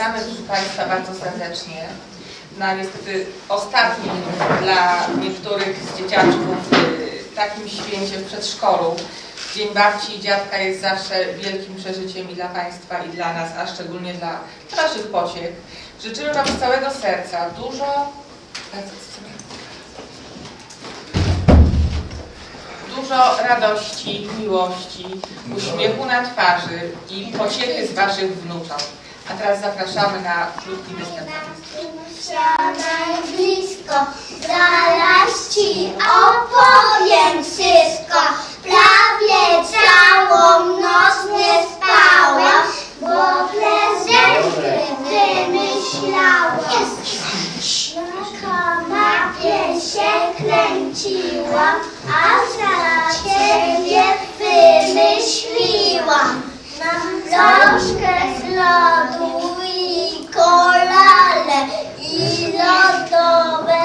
Witamy Państwa bardzo serdecznie na niestety ostatnim dla niektórych z dzieciaczków y, takim święcie w przedszkolu. Dzień babci i dziadka jest zawsze wielkim przeżyciem i dla Państwa i dla nas, a szczególnie dla naszych pociech. Życzymy Wam z całego serca dużo... Dużo radości, miłości, uśmiechu na twarzy i pociechy z Waszych wnucząt. A teraz zapraszamy na krótki występ. Siadaj blisko, zaraz ci opowiem wszystko. Prawie całą noc nie spałam, bo prezenty wymyślałam. Na kanapie się kręciłam, a za ciebie wymyśliłam. Książkę z lodu i kolale i lodowe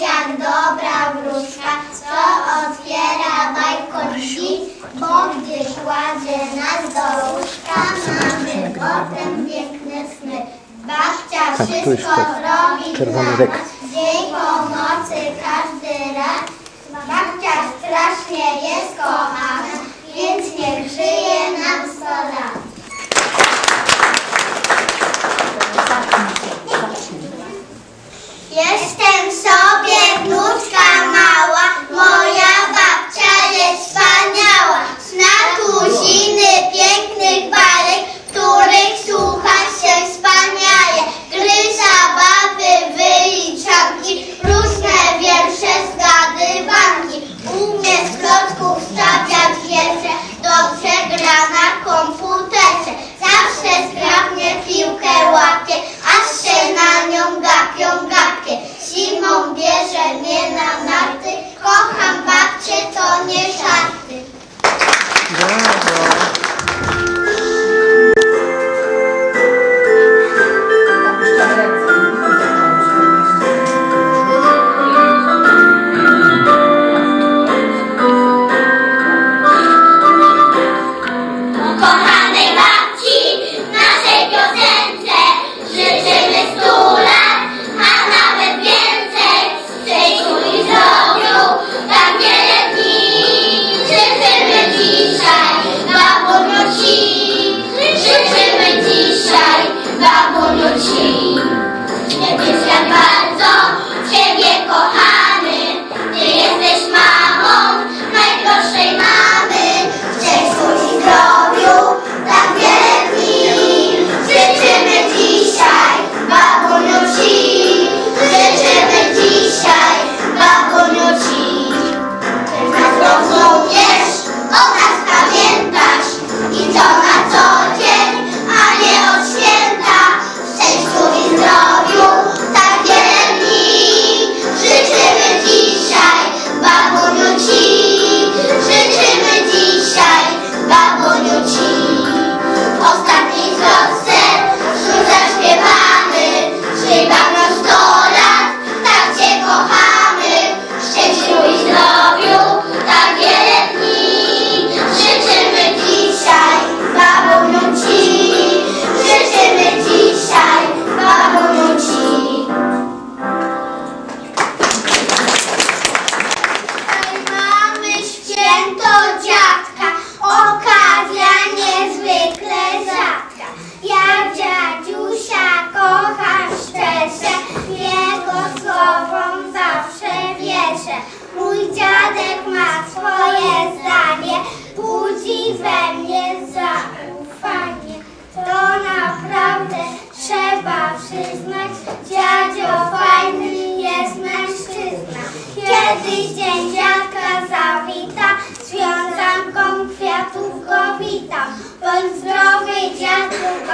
jak dobra wróżka, co otwiera bajkoci, bo gdy kładzie nas do łóżka, mamy potem piękne sny. Babcia wszystko robi dla nas, jej pomocy każdy raz. Babcia strasznie jest kochana.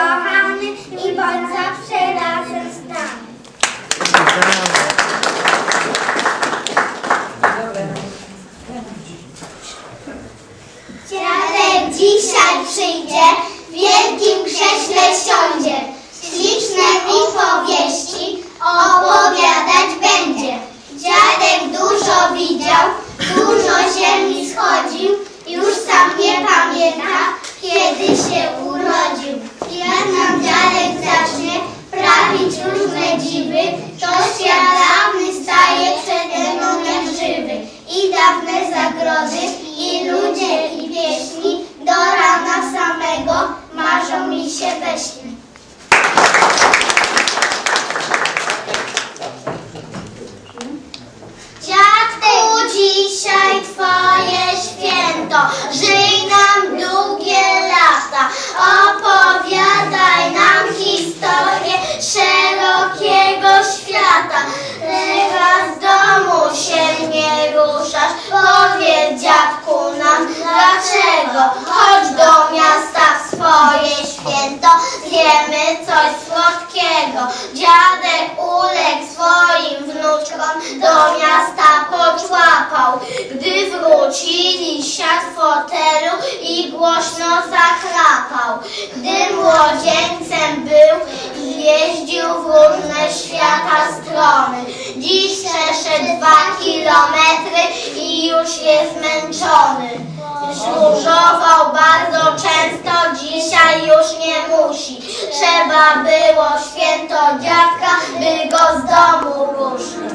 kochany i bądź zawsze razem z nami. Dzisiaj przyjdzie w wielkim krześle dlaczego. Chodź do miasta w swoje święto, zjemy coś słodkiego. Dziadek uległ swoim wnuczkom, do miasta poczła. zmęczony. Bardzo często, dzisiaj już nie musi. Trzeba było święto dziadka, by go z domu ruszyć.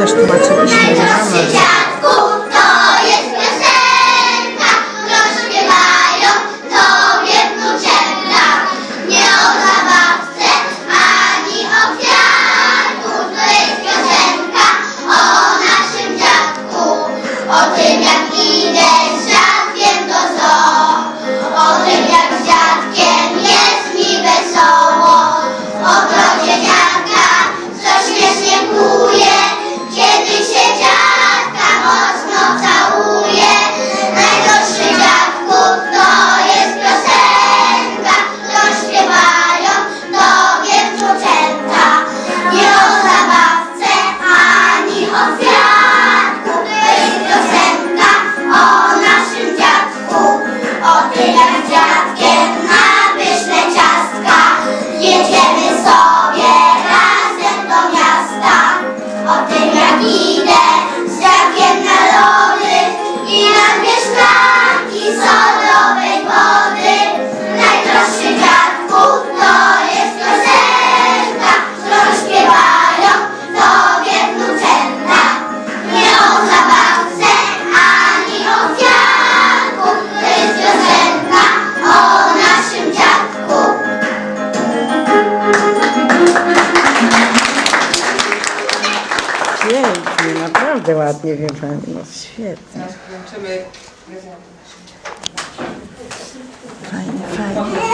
Najdroższy dziadku, to jest ya Pięknie, naprawdę ładnie, wie Pani, no świetnie. Teraz kończymy Fajnie, fajnie.